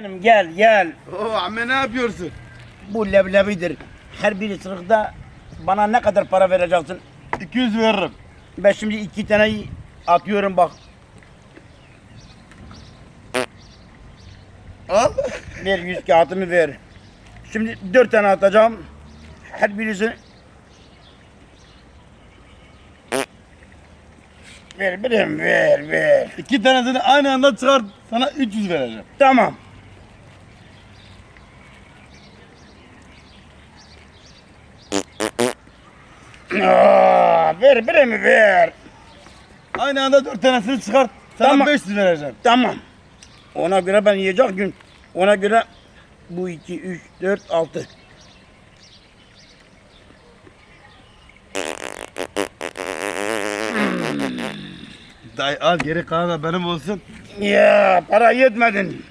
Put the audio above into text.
Hanım gel gel. Oo amme ne yapıyorsun? Bu leblebidir. Her biri sırıkta bana ne kadar para vereceksin? 200 veririm. Ben şimdi iki tane atıyorum bak. Al. Ver yüz kağıtımı ver. Şimdi dört tane atacağım. Her birisi Ver birim ver ver. İki tanesini aynı anda çıkart. Sana 300 vereceğim. Tamam. Aa, ver birimi ver. Aynı anda dört tanesini çıkart. Sana Tamam. 500 vereceğim. Tamam. Ona göre ben yiyecek gün. Ona göre bu iki, üç, dört, altı. Dayı al geri kalan da benim olsun. Ya para yetmedin.